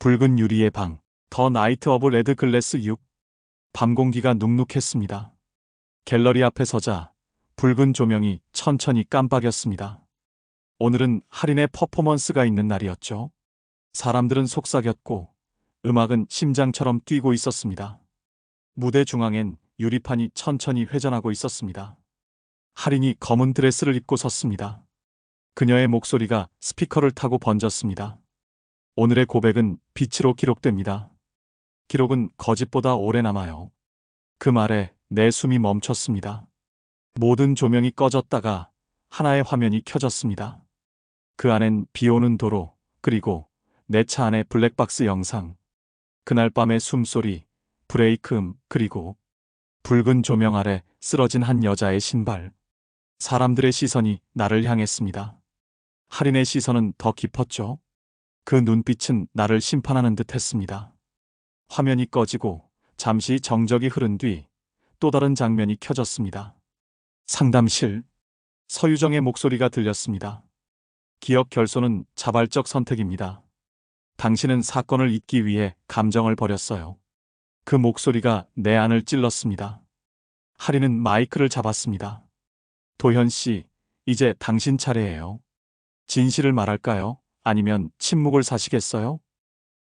붉은 유리의 방, 더 나이트 오브 레드 글래스 6. 밤 공기가 눅눅했습니다. 갤러리 앞에 서자 붉은 조명이 천천히 깜빡였습니다. 오늘은 할인의 퍼포먼스가 있는 날이었죠. 사람들은 속삭였고 음악은 심장처럼 뛰고 있었습니다. 무대 중앙엔 유리판이 천천히 회전하고 있었습니다. 할인이 검은 드레스를 입고 섰습니다. 그녀의 목소리가 스피커를 타고 번졌습니다. 오늘의 고백은 빛으로 기록됩니다. 기록은 거짓보다 오래 남아요. 그 말에 내 숨이 멈췄습니다. 모든 조명이 꺼졌다가 하나의 화면이 켜졌습니다. 그 안엔 비 오는 도로, 그리고 내 차 안의 블랙박스 영상. 그날 밤의 숨소리, 브레이크 음, 그리고 붉은 조명 아래 쓰러진 한 여자의 신발. 사람들의 시선이 나를 향했습니다. 할인의 시선은 더 깊었죠. 그 눈빛은 나를 심판하는 듯 했습니다. 화면이 꺼지고 잠시 정적이 흐른 뒤 또 다른 장면이 켜졌습니다. 상담실. 서유정의 목소리가 들렸습니다. 기억 결손은 자발적 선택입니다. 당신은 사건을 잊기 위해 감정을 버렸어요. 그 목소리가 내 안을 찔렀습니다. 하리는 마이크를 잡았습니다. 도현 씨, 이제 당신 차례예요. 진실을 말할까요? 아니면 침묵을 사시겠어요?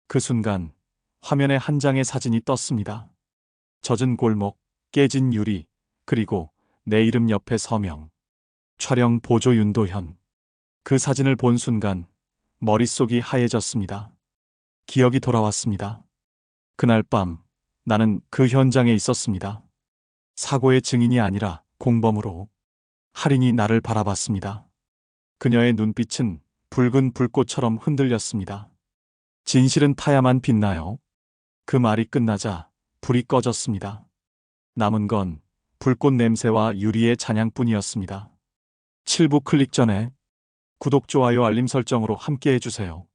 그 순간 화면에 한 장의 사진이 떴습니다. 젖은 골목, 깨진 유리, 그리고 내 이름 옆에 서명. 촬영 보조 윤도현. 그 사진을 본 순간 머릿속이 하얘졌습니다. 기억이 돌아왔습니다. 그날 밤 나는 그 현장에 있었습니다. 사고의 증인이 아니라 공범으로 할인이 나를 바라봤습니다. 그녀의 눈빛은 붉은 불꽃처럼 흔들렸습니다. 진실은 타야만 빛나요. 그 말이 끝나자 불이 꺼졌습니다. 남은 건 불꽃 냄새와 유리의 잔향뿐이었습니다. 7부 클릭 전에 구독, 좋아요, 알림 설정으로 함께 해주세요.